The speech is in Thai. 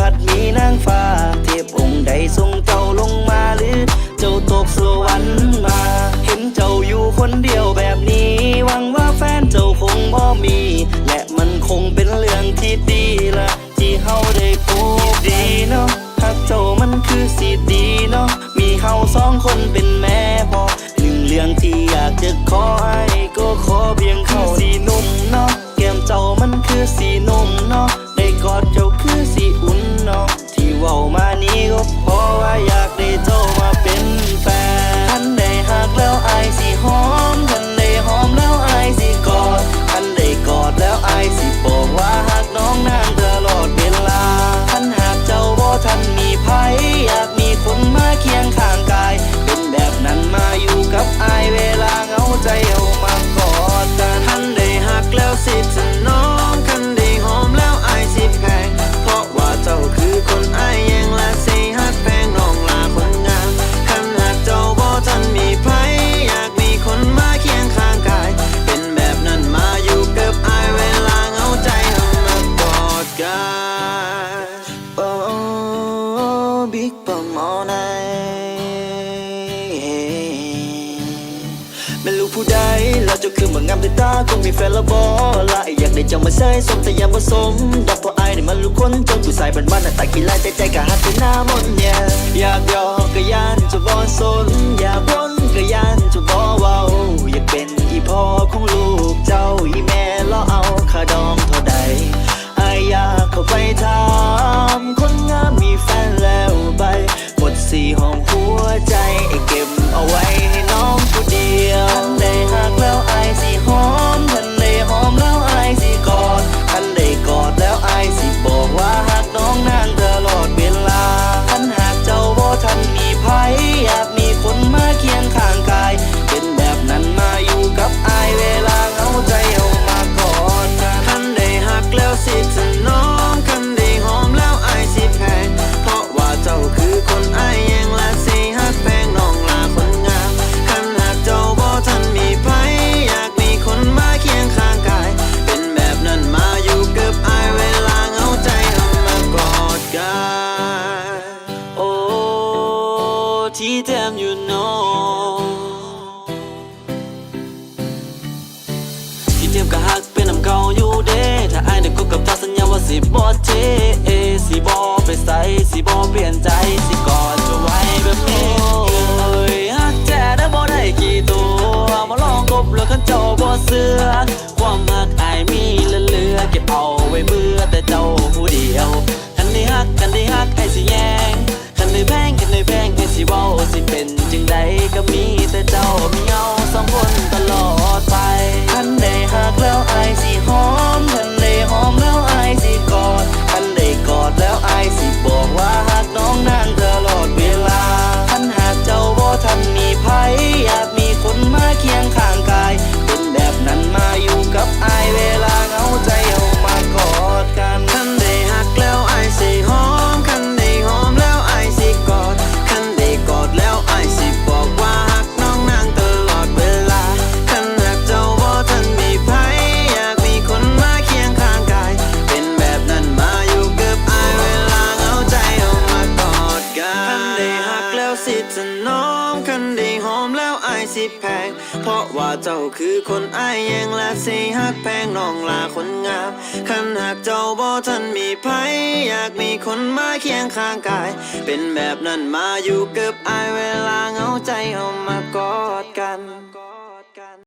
พัดมีนางฟ้า เทพองค์ใดทรงเจ้าลงมาหรือ เจ้าตกสวรรค์มา เห็นเจ้าอยู่คนเดียวแบบนี้ หวังว่าแฟนเจ้าคงบ่มี และมันคงเป็นเรื่องที่ดีละที่เฮาได้พบดีเนาะหักเจ้ามันคือสิดีเนาะมีเฮาสองคนเป็นแม่พอหนึ่งเรื่องที่อยากจะขอให้ก็ข wake up ไม่รู้ผู้ใดแล้วเจ้าคือเมืองามด้วยตาคงมีแฟนแล้วบอลยอยากได้เจ้ามาใส่สมแต่ยามผสมดอกพอไอ้นี่มันรู้คนจนผู้ใสบ้านบ้านหน้าตาขี้ไล่ใจใจกะหักที่หน้ามนเนี่ยอยากยอกกะยานจะบอสนอยากบอ damn you know You damn ก็ฮักเป็นน้ำเก่าอยู่เด้ถ้าไอ้ได้คบกับเธสัญญาว่าสิบ่เทสิบ่ไปใส่สิบ่เปลี่ยนใจสิกอดจะไว้แบบนี้เลยฮักแจ้ได้บ่ได้กี่ตัวมาลองกบแล้วกันเจ้าบ่เสือความฮักไอ้มีเหลือเก็บเอาไว้เบื่อแต่เจ้าผู้เดียวายสิแพง เพราะว่าเจ้าคือคนอายแยงและสิหักแพงน้องลาคนงามขันหากเจ้าบ่ท่านมีภัยอยากมีคนมาเคียงข้างกาย เป็นแบบนั้นมาอยู่เกือบอายเวลาเหงาใจเอามากอดกัน